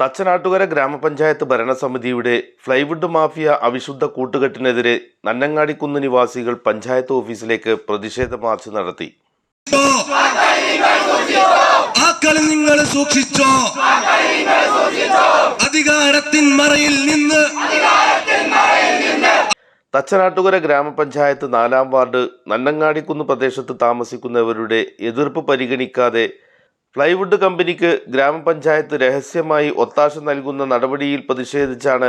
തച്ചനാട്ടുകര ഗ്രാമപഞ്ചായത്ത് ഭരണസമിതിയുടെ ഫ്ലൈവുഡ് മാഫിയ അവിശുദ്ധ കൂട്ടുകെട്ടിനെതിരെ നന്നങ്ങാടിക്കുന്ന് നിവാസികൾ പഞ്ചായത്ത് ഓഫീസിലേക്ക് പ്രതിഷേധ മാർച്ച് നടത്തി. ആ കളി നിങ്ങൾ സൂക്ഷിച്ചോ? അധികാരത്തിൻ മറയിൽ നിന്ന് തച്ചനാട്ടുകര ഗ്രാമപഞ്ചായത്ത് നാലാം വാർഡ് നന്നങ്ങാടിക്കുന്ന് പ്രദേശത്ത് താമസിക്കുന്നവരുടെ എതിർപ്പ് പരിഗണിക്കാതെ ഫ്ലൈവുഡ് കമ്പനിക്ക് ഗ്രാമപഞ്ചായത്ത് രഹസ്യമായി ഒത്താശ നൽകുന്ന നടപടിയിൽ പ്രതിഷേധിച്ചാണ്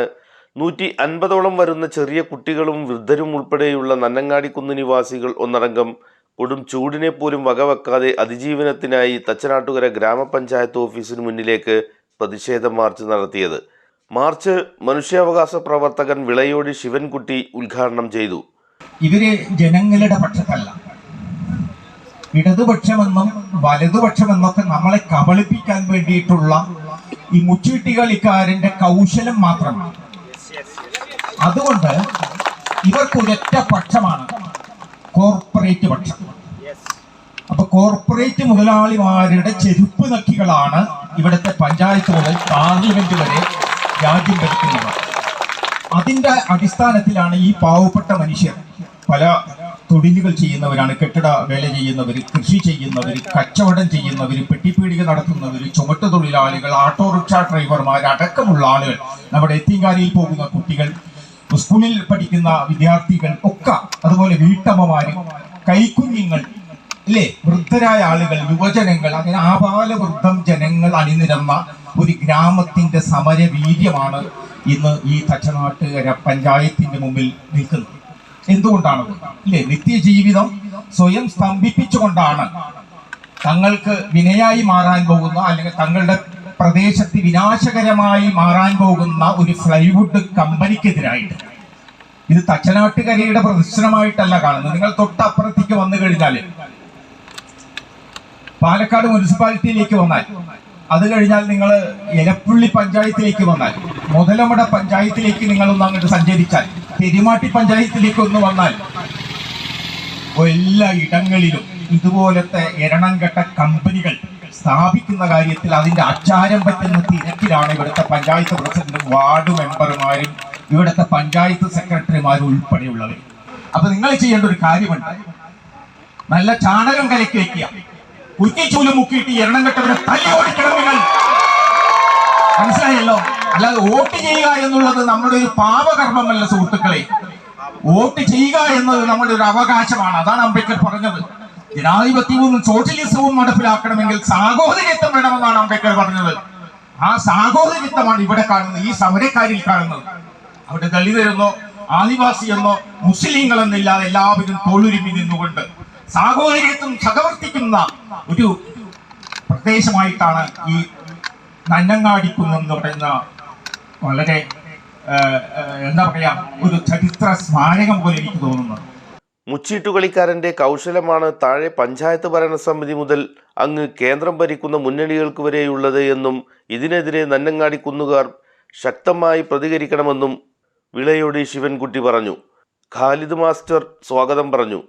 നൂറ്റി അൻപതോളം വരുന്ന ചെറിയ കുട്ടികളും വൃദ്ധരും ഉൾപ്പെടെയുള്ള നന്നങ്ങാടിക്കുന്ന് നിവാസികൾ ഒന്നടങ്കം കൊടും ചൂടിനെ പോലും വകവെക്കാതെ അതിജീവനത്തിനായി തച്ചനാട്ടുകര ഗ്രാമപഞ്ചായത്ത് ഓഫീസിന് മുന്നിലേക്ക് പ്രതിഷേധ മാർച്ച് നടത്തിയത്. മാർച്ച് മനുഷ്യാവകാശ പ്രവർത്തകൻ വിളയോടി ശിവൻകുട്ടി ഉദ്ഘാടനം ചെയ്തു. ഇവരെ ജനങ്ങളുടെ പക്ഷത്തല്ല. ഇടതുപക്ഷമെന്നും വലതുപക്ഷമെന്നൊക്കെ നമ്മളെ കബളിപ്പിക്കാൻ വേണ്ടിയിട്ടുള്ള ഈ മുച്ചീട്ടി കളിക്കാരന്റെ കൗശലം മാത്രമാണ് അതുകൊണ്ട് ഇവർക്കൊരൊറ്റ പക്ഷമാണ് കോർപ്പറേറ്റ് പക്ഷം. അപ്പൊ കോർപ്പറേറ്റ് മുതലാളിമാരുടെ ചെരുപ്പ് നക്കികളാണ് ഇവിടുത്തെ പഞ്ചായത്ത് മുതൽ പാർലമെന്റ് വരെ രാജ്യം ഭരിക്കുന്നത്. അതിന്റെ അടിസ്ഥാനത്തിലാണ് ഈ പാവപ്പെട്ട മനുഷ്യർ പല തൊഴിലുകൾ ചെയ്യുന്നവരാണ് കെട്ടിട വേല ചെയ്യുന്നവർ കൃഷി ചെയ്യുന്നവർ കച്ചവടം ചെയ്യുന്നവർ പെട്ടിപ്പീടിക നടത്തുന്നവർ ചുമട്ട് തൊഴിലാളികൾ ഓട്ടോറിക്ഷ ഡ്രൈവർമാർ അടക്കമുള്ള ആളുകൾ. നമ്മുടെ എത്തിങ്കാലിയിൽ പോകുന്ന കുട്ടികൾ സ്കൂളിൽ പഠിക്കുന്ന വിദ്യാർത്ഥികൾ ഒക്കെ അതുപോലെ വീട്ടമ്മമാര് കൈക്കുഞ്ഞുങ്ങൾ അല്ലേ? വൃദ്ധരായ ആളുകൾ യുവജനങ്ങൾ അങ്ങനെ ആപാല വൃദ്ധം ജനങ്ങൾ അണിനിരന്ന ഒരു ഗ്രാമത്തിന്റെ സമരവീര്യമാണ് ഇന്ന് ഈ തച്ചനാട്ടുകര പഞ്ചായത്തിന്റെ മുമ്പിൽ നിൽക്കുന്നത്. എന്തുകൊണ്ടാണത് ഇല്ലേ നിത്യജീവിതം സ്വയം സ്തംഭിപ്പിച്ചുകൊണ്ടാണ്. തങ്ങൾക്ക് വിനയായി മാറാൻ പോകുന്ന അല്ലെങ്കിൽ തങ്ങളുടെ പ്രദേശത്ത് വിനാശകരമായി മാറാൻ പോകുന്ന ഒരു ഫ്ലൈവുഡ് കമ്പനിക്കെതിരായിട്ട്. ഇത് തച്ചനാട്ടുകരയുടെ പ്രദർശനമായിട്ടല്ല കാണുന്നത്. നിങ്ങൾ തൊട്ടപ്പുറത്തേക്ക് വന്നു കഴിഞ്ഞാൽ പാലക്കാട് മുനിസിപ്പാലിറ്റിയിലേക്ക് വന്നാൽ അത് കഴിഞ്ഞാൽ നിങ്ങൾ ഇലപ്പുള്ളി പഞ്ചായത്തിലേക്ക് വന്നാൽ മുതലമട പഞ്ചായത്തിലേക്ക് നിങ്ങളൊന്ന് അങ്ങോട്ട് സഞ്ചരിച്ചാൽ പെരുമാട്ടി പഞ്ചായത്തിലേക്ക് ഒന്ന് വന്നാൽ എല്ലാ ഇടങ്ങളിലും ഇതുപോലത്തെ എരണം കെട്ട കമ്പനികൾ സ്ഥാപിക്കുന്ന കാര്യത്തിൽ അതിന്റെ അച്ചാരം പറ്റുന്ന തിരക്കിലാണ് ഇവിടുത്തെ പഞ്ചായത്ത് പ്രസിഡന്റും വാർഡ് മെമ്പർമാരും ഇവിടുത്തെ പഞ്ചായത്ത് സെക്രട്ടറിമാരും ഉൾപ്പെടെയുള്ളവർ. അപ്പൊ നിങ്ങൾ ചെയ്യേണ്ട ഒരു കാര്യമുണ്ട്. നല്ല ചാണകം കലക്കി വയ്ക്കുക കുറ്റിച്ചൂൽ മുക്കിയിട്ട് എണ്ണം കെട്ടവരെ തല്ലി ഓടിക്കണം നിങ്ങൾ. മനസ്സിലായല്ലോ? അല്ലാതെ വോട്ട് ചെയ്യുക എന്നുള്ളത് നമ്മുടെ ഒരു പാപകർമ്മമല്ല സുഹൃത്തുക്കളെ. വോട്ട് ചെയ്യുക എന്നത് നമ്മുടെ ഒരു അവകാശമാണ്. അതാണ് അംബേദ്കർ പറഞ്ഞത്. ജനാധിപത്യവും സോഷ്യലിസവും നടപ്പിലാക്കണമെങ്കിൽ സാഹോദര്യത്വം വേണമെന്നാണ് അംബേദ്കർ പറഞ്ഞത്. ആ സാഹോദര്യത്വമാണ് ഇവിടെ കാണുന്നത് ഈ സമരക്കാരിൽ കാണുന്നത്. അവിടെ ദളിതരെന്നോ ആദിവാസി എന്നോ മുസ്ലിങ്ങൾ എന്നില്ലാതെ എല്ലാവരും തൊഴിലുരുമി നിന്നുകൊണ്ട് സാഹോദര്യത്വം സഹവർത്തിക്കുന്ന ഒരു പ്രദേശമായിട്ടാണ് ഈ നന്നങ്ങാടിക്കുന്ന് എന്ന് പറയുന്ന വളരെ എന്താ പറയാ ഒരു ചരിത്ര സ്മാരകം പോലെ എനിക്ക് തോന്നുന്നത് മുച്ചീട്ടുകളിക്കാരന്റെ കൗശലമാണ് താഴെ പഞ്ചായത്ത് ഭരണസമിതി മുതൽ അങ്ങ് കേന്ദ്രം ഭരിക്കുന്ന മുന്നണികൾക്ക് വരെയുള്ളത് എന്നും ഇതിനെതിരെ നന്നങ്ങാടി കുന്നുകാർ ശക്തമായി പ്രതികരിക്കണമെന്നും വിളയോടി ശിവൻകുട്ടി പറഞ്ഞു. ഖാലിദ് മാസ്റ്റർ സ്വാഗതം പറഞ്ഞു.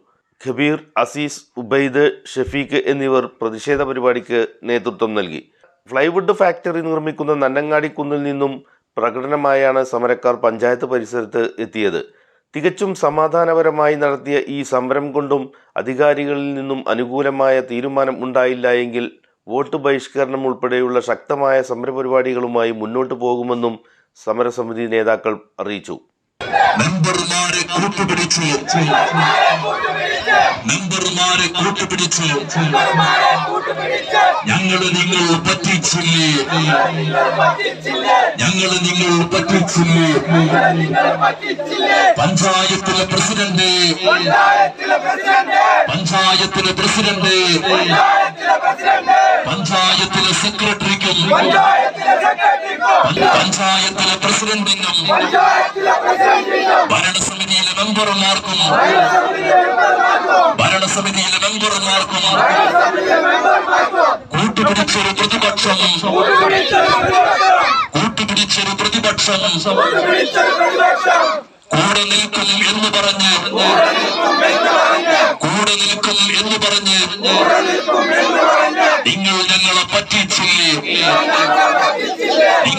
ഖബീർ അസീസ് ഉബൈദ് ഷഫീഖ് എന്നിവർ പ്രതിഷേധ പരിപാടിക്ക് നേതൃത്വം നൽകി. ഫ്ലൈവുഡ് ഫാക്ടറി നിർമ്മിക്കുന്ന നന്നങ്ങാടി കുന്നിൽ നിന്നും പ്രകടനമായാണ് സമരക്കാർ പഞ്ചായത്ത് പരിസരത്ത് എത്തിയത്. തികച്ചും സമാധാനപരമായി നടത്തിയ ഈ സമരം കൊണ്ടും അധികാരികളിൽ നിന്നും അനുകൂലമായ തീരുമാനം ഉണ്ടായില്ല എങ്കിൽ വോട്ട് ബഹിഷ്കരണം ഉൾപ്പെടെയുള്ള ശക്തമായ സമരപരിപാടികളുമായി മുന്നോട്ടു പോകുമെന്നും സമരസമിതി നേതാക്കൾ അറിയിച്ചു. മെമ്പർമാരെ കൂട്ടുപിടിച്ച്. മെമ്പർമാരെ കൂട്ടുപിടിച്ച്. ഞങ്ങൾ നിങ്ങൾ പറ്റിച്ചില്ലേ? ഞങ്ങൾ നിങ്ങൾ പറ്റിച്ചില്ലേ? പഞ്ചായത്തിലെ പ്രസിഡന്റ്. പഞ്ചായത്തിലെ പ്രസിഡന്റ്. പഞ്ചായത്തിലെ സെക്രട്ടറിക്കും. പഞ്ചായത്തിലെ പ്രസിഡന്റിനും. ഭരണസമിതിയിലെ മെമ്പർമാർക്കും ഭരണസമിതിയിലെ മെമ്പർമാർക്കും കൂട്ടുപിടിച്ചൊരു പ്രതിപക്ഷം. കൂട്ടുപിടിച്ചൊരു പ്രതിപക്ഷം. കൂടെ നിൽക്കും എന്ന് പറഞ്ഞ്. കൂടെ നിൽക്കും എന്ന് പറഞ്ഞ്. നിങ്ങൾ ഞങ്ങളെ പറ്റിച്ചില്ലേ?